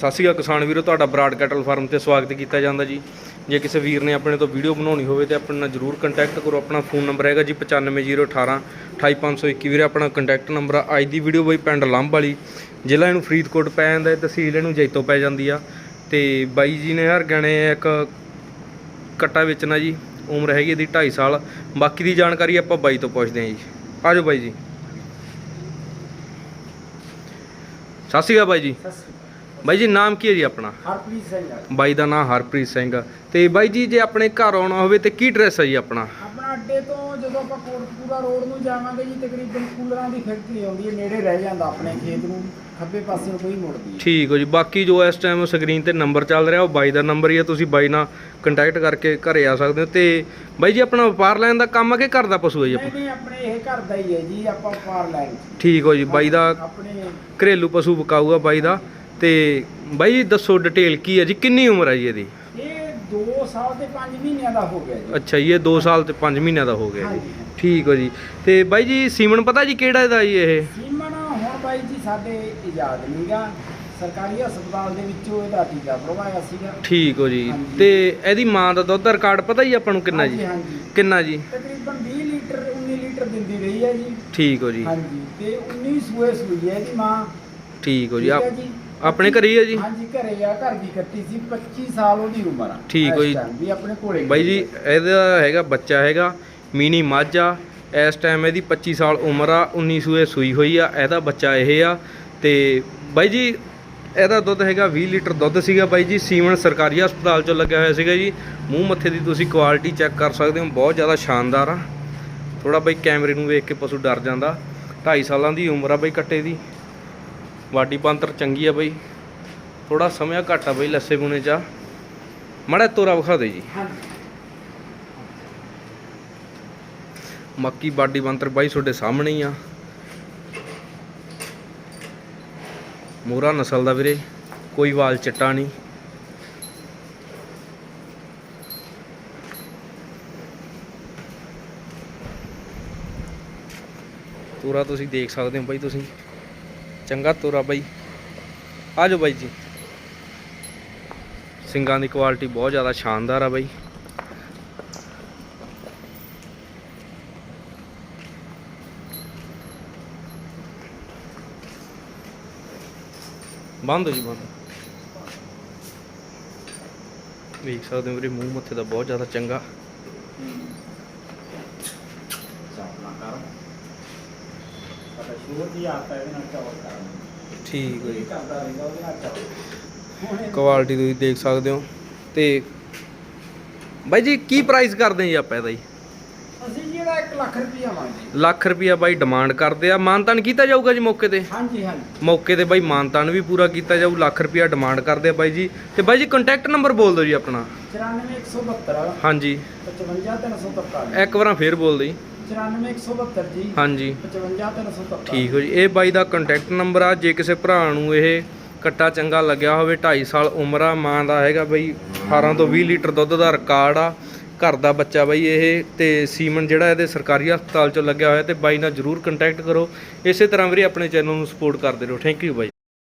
ਸਤਿ ਸ਼੍ਰੀ ਅਕਾਲ ਕਿਸਾਨ ਵੀਰੋ, ਤੁਹਾਡਾ ਬਰਾਡ ਕੈਟਲ ਫਾਰਮ ਤੇ ਸਵਾਗਤ ਕੀਤਾ ਜਾਂਦਾ ਜੀ। ਜੇ ਕਿਸੇ ਵੀਰ ਨੇ ਆਪਣੇ ਤੋਂ ਵੀਡੀਓ ਬਣਾਉਣੀ ਹੋਵੇ ਤੇ ਆਪਣੇ ਨਾਲ ਜਰੂਰ ਕੰਟੈਕਟ ਕਰੋ। ਆਪਣਾ ਫੋਨ ਨੰਬਰ ਹੈਗਾ ਜੀ 95018 28521 ਵੀਰੇ। ਆਪਣਾ ਕੰਟੈਕਟ ਨੰਬਰ ਆ। ਅੱਜ ਦੀ ਵੀਡੀਓ ਬਈ ਪਿੰਡ ਲੰਬ ਵਾਲੀ, ਜ਼ਿਲ੍ਹਾ ਇਹਨੂੰ ਫਰੀਦਕੋਟ ਪੈ ਜਾਂਦਾ ਹੈ, ਤਹਿਸੀਲ ਇਹਨੂੰ ਜੈਤੋ ਪੈ ਜਾਂਦੀ ਆ। ਤੇ ਬਾਈ ਜੀ ਨੇ ਹਰ ਗਣੇ ਇੱਕ ਕੱਟਾ ਵੇਚਣਾ ਜੀ, ਉਮਰ ਹੈਗੀ ਇਹਦੀ 2.5 ਸਾਲ। ਬਾਕੀ ਦੀ ਜਾਣਕਾਰੀ ਆਪਾਂ ਬਾਈ ਤੋਂ ਪੁੱਛਦੇ ਹਾਂ ਜੀ। ਆਜੋ ਬਾਈ ਜੀ। ਸਤਿ ਸ਼੍ਰੀ ਅਕਾਲ ਬਾਈ ਜੀ। ਬਾਈ ਜੀ ਨਾਮ ਕੀ ਹੈ ਜੀ ਆਪਣਾ? ਹਰਪ੍ਰੀਤ ਸਿੰਘ ਆ। ਬਾਈ ਦਾ ਨਾਮ ਹਰਪ੍ਰੀਤ ਸਿੰਘ ਤੇ ਬਾਈ ਜੀ ਜੇ ਆਪਣੇ ਘਰ ਆਉਣਾ ਹੋਵੇ ਤੇ ਕੀ ਡਰੈਸ ਹੈ ਜੀ ਆਪਣਾ? ਆਪਣਾ ਅੱਡੇ ਤੋਂ ਜਦੋਂ ਆਪਾਂ ਕੋਟਕਪੂਰਾ ਰੋਡ ਨੂੰ ਜਾਵਾਂਗੇ ਜੀ ਤਕਰੀਬਨ ਕੂਲਰਾਂ ਦੀ ਫੈਕਟਰੀ ਆਉਂਦੀ ਹੈ ਨੇੜੇ ਰਹਿ ਜਾਂਦਾ ਆਪਣੇ ਖੇਤ ਨੂੰ ਖੱਬੇ ਪਾਸੇ ਨੂੰ ਕੋਈ ਮੁੜਦੀ ਹੈ। ਠੀਕ ਹੋ ਜੀ ਬਾਕੀ ਜੋ ਇਸ ਟਾਈਮ ਸਕਰੀਨ ਤੇ ਨੰਬਰ ਚੱਲ ਰਿਹਾ ਉਹ ਬਾਈ ਦਾ ਨੰਬਰ ਹੀ ਹੈ ਤੁਸੀਂ ਬਾਈ ਨਾਲ ਕੰਟੈਕਟ ਕਰਕੇ ਘਰੇ ਆ ਸਕਦੇ ਹੋ। ਤੇ ਬਾਈ ਜੀ ਆਪਣਾ ਵਪਾਰ ਲੈਣ ਦਾ ਕੰਮ ਆ ਕਿ ਘਰ ਦਾ ਪਸ਼ੂ ਹੈ ਜੀ ਨਹੀਂ ਆਪਣਾ? ਨਹੀਂ ਆਪਣੇ ਇਹ ਘਰ ਦਾ ਹੀ ਹੈ ਜੀ ਆਪਾਂ ਪਾਰ ਲੈਣ ਠੀਕ ਹੋ ਜੀ ਬਾਈ ਦਾ ਆਪਣੇ ਘਰੇਲੂ ਪਸ਼ੂ ਵਿਕਾਊਗਾ ਬਾਈ ਦਾ। ਤੇ ਬਾਈ ਦੱਸੋ ਡਿਟੇਲ ਕੀ ਹੈ ਜੀ? ਕਿੰਨੀ ਉਮਰ ਹੈ ਜੀ ਇਹਦੀ? ਇਹ 2 ਸਾਲ ਤੇ 5 ਮਹੀਨਿਆਂ ਦਾ ਹੋ ਗਿਆ ਜੀ। ਅੱਛਾ ਜੀ ਇਹ 2 ਸਾਲ ਤੇ 5 ਮਹੀਨਿਆਂ ਦਾ ਹੋ ਗਿਆ ਜੀ। ਹਾਂਜੀ। ਠੀਕ ਹੋ ਜੀ। ਤੇ ਬਾਈ ਜੀ ਸੀਮਨ ਪਤਾ ਜੀ ਕਿਹੜਾ ਇਹਦਾ ਜੀ ਇਹ? ਸੀਮਨ ਹੁਣ ਬਾਈ ਜੀ ਸਾਡੇ ਇਜਾਜ਼ਤ ਨਹੀਂਗਾ ਸਰਕਾਰੀ ਹਸਪਤਾਲ ਦੇ ਵਿੱਚੋਂ ਇਹਦਾ ਟੀਕਾ ਭਰਵਾਇਆ ਸੀਗਾ। ਠੀਕ ਹੋ ਜੀ। ਹਾਂਜੀ। ਤੇ ਇਹਦੀ ਮਾਂ ਦਾ ਦੁੱਧ ਦਾ ਰਿਕਾਰਡ ਪਤਾ ਜੀ ਆਪਾਂ ਨੂੰ ਕਿੰਨਾ ਜੀ? ਹਾਂਜੀ, ਹਾਂਜੀ। ਕਿੰਨਾ ਜੀ? ਤਕਰੀਬਨ 20 ਲੀਟਰ 19 ਲੀਟਰ ਦਿੰਦੀ ਰਹੀ ਹੈ ਜੀ। ਠੀਕ ਹੋ ਜੀ। ਹਾਂਜੀ। ਤੇ 19 ਸੂਏ ਸੂਈ ਹੈ ਇਹਦੀ ਮਾਂ। ਠੀਕ ਹੋ ਜੀ। ਠੀਕ ਆਪ- ਜੀ। ਆਪਣੇ ਘਰੇ ਹੀ ਹੈ ਜੀ? ਹਾਂਜੀ ਘਰੇ ਆ ਘਰ ਦੀ ਕੱਟੀ ਸੀ 25 ਸਾਲ ਉਹਦੀ ਉਮਰ ਆ। ਠੀਕ ਹੋ ਇਸ ਜੀ। time ਵੀ ਆਪਣੇ ਕੋਲੇ ਬਾਈ ਜੀ ਇਹਦਾ ਹੈਗਾ ਬੱਚਾ ਹੈਗਾ ਮਿਨੀ ਮੱਝ। ਆ ਇਸ ਟਾਈਮ ਇਹਦੀ 25 ਸਾਲ ਉਮਰ ਆ 19 ਸੂਏ ਸੂਈ ਹੋਈ ਆ ਇਹਦਾ ਬੱਚਾ ਇਹ ਆ। ਤੇ ਬਾਈ ਜੀ ਇਹਦਾ ਦੁੱਧ ਹੈਗਾ 20 ਲੀਟਰ ਦੁੱਧ ਸੀਗਾ ਬਾਈ ਜੀ ਸੀਮਨ ਸਰਕਾਰੀ ਹਸਪਤਾਲ ਚੋਂ ਲੱਗਿਆ ਹੋਇਆ ਸੀਗਾ ਜੀ। ਮੂੰਹ ਮੱਥੇ ਦੀ ਤੁਸੀਂ ਕੁਆਲਿਟੀ ਚੈੱਕ ਕਰ ਸਕਦੇ ਹੋ ਬਹੁਤ ਜ਼ਿਆਦਾ ਸ਼ਾਨਦਾਰ ਆ। ਥੋੜਾ ਬਾਈ ਕੈਮਰੇ ਨੂੰ ਵੇਖ ਕੇ ਪਸ਼ੂ ਡਰ ਜਾਂਦਾ। 2.5 ਸਾਲਾਂ ਦੀ ਉਮਰ ਆ ਬਾਈ ਕੱਟੇ ਦੀ। ਵਾਡੀ ਪੰਤਰ ਚੰਗੀ ਆ ਬਈ। ਥੋੜਾ ਸਮਾਂ ਘੱਟ ਆ ਬਈ ਲੱਸੇ ਬੁਨੇ ਚ। ਆ ਮੜਾ ਤੋਰਾ ਵਿਖਾ ਦੇ ਜੀ। ਮੱਕੀ ਬਾਡੀ ਬੰਤਰ ਬਾਈ ਤੁਹਾਡੇ ਸਾਹਮਣੇ ਹੀ ਆ। ਮੋਰਾ ਨਸਲ ਦਾ ਵੀਰੇ, ਕੋਈ ਵਾਲ ਚਿੱਟਾ ਨਹੀਂ। ਤੋਰਾ ਤੁਸੀਂ ਦੇਖ ਸਕਦੇ ਹੋ ਬਾਈ ਤੁਸੀਂ। ਚੰਗਾ ਤੋਰਾ ਬਾਈ। ਆ ਜਾਓ ਬਾਈ ਜੀ। ਸਿੰਗਾਂ ਦੀ ਕੁਆਲਿਟੀ ਬਹੁਤ ਜ਼ਿਆਦਾ ਸ਼ਾਨਦਾਰ ਆ ਬਾਈ। ਬੰਦ ਹੋ ਜੀ, ਬੰਦ। ਵੇਖ ਸਕਦੇ ਹੋ ਵੀਰੇ, ਮੂੰਹ ਮੱਥੇ ਦਾ ਬਹੁਤ ਜ਼ਿਆਦਾ ਚੰਗਾ ਚਾਪਣਾ ਕਰ ਇਹਦੇ ਨਾਲ ਕਰਨ ਠੀਕ ਹੈ ਇਹ ਜੀ। ਕਰਦਾ ਰਹਿੰਦਾ ਉਹਦੇ ਨਾਲ ਚਾਵਲ ਹੁਣ ਇਹ- ਕੁਆਲਿਟੀ ਤੁਸੀਂ ਦੇਖ ਸਕਦੇ ਹੋ। ਤੇ ਬਾਈ ਜੀ ਕੀ ਪ੍ਰਾਈਸ ਕਰਦੇ ਜੀ ਆਪਾਂ ਇਹਦਾ ਜੀ? ਅਸੀਂ ਜਿਹੜਾ 1 ਲੱਖ ਰੁਪਈਆ ਮੰਗਦੇ ਲੱਖ ਰੁਪਿਆ ਬਾਈ ਡਿਮਾਂਡ ਕਰਦੇ ਆ। ਮਾਨਤਾਨ ਕੀਤਾ ਜਾਊਗਾ ਜੀ ਮੌਕੇ ਤੇ? ਹਾਂਜੀ ਹਾਂਜੀ। ਮੌਕੇ ਤੇ ਬਾਈ ਮਾਨਤਾਨ ਵੀ ਪੂਰਾ ਕੀਤਾ ਜਾਊ। ਲੱਖ ਰੁਪਿਆ ਡਿਮਾਂਡ ਕਰਦੇ ਆ ਬਾਈ ਜੀ। ਤੇ ਬਾਈ ਜੀ ਕੰਟੈਕਟ ਨੰਬਰ ਬੋਲ ਦਿਓ ਜੀ ਆਪਣਾ। 94172 ਹਾਂਜੀ। 55343 ਇੱਕ ਵਾਰਾਂ ਫੇਰ ਬੋਲ ਦਿਓ ਜੀ। 94172 ਜੀ। ਹਾਂਜੀ। 55343 ਠੀਕ ਹੋ ਜੀ। ਇਹ ਬਾਈ ਦਾ ਕੰਟੈਕਟ ਨੰਬਰ ਆ। ਜੇ ਕਿਸੇ ਭਰਾ ਨੂੰ ਇਹ ਕੱਟਾ ਚੰਗਾ ਲੱਗਿਆ ਹੋਵੇ 2.5 ਸਾਲ ਉਮਰ ਆ ਮਾਂ ਦਾ ਹੈਗਾ ਬਈ 18 ਤੋਂ 20 ਲੀਟਰ ਦੁੱਧ ਦਾ ਰਿਕਾਰਡ ਆ। ਘਰ ਦਾ ਬੱਚਾ ਬਈ ਇਹ ਤੇ ਸੀਮਨ ਜਿਹੜਾ ਇਹਦੇ ਸਰਕਾਰੀ ਹਸਪਤਾਲ ਚੋਂ ਲੱਗਿਆ ਹੋਇਆ ਤੇ ਬਾਈ ਨਾਲ ਜਰੂਰ ਕੰਟੈਕਟ ਕਰੋ। ਇਸੇ ਤਰ੍ਹਾਂ ਵੀਰੇ ਆਪਣੇ ਚੈਨਲ ਨੂੰ ਸਪੋਰਟ ਕਰਦੇ ਰਹੋ। Thank you bye.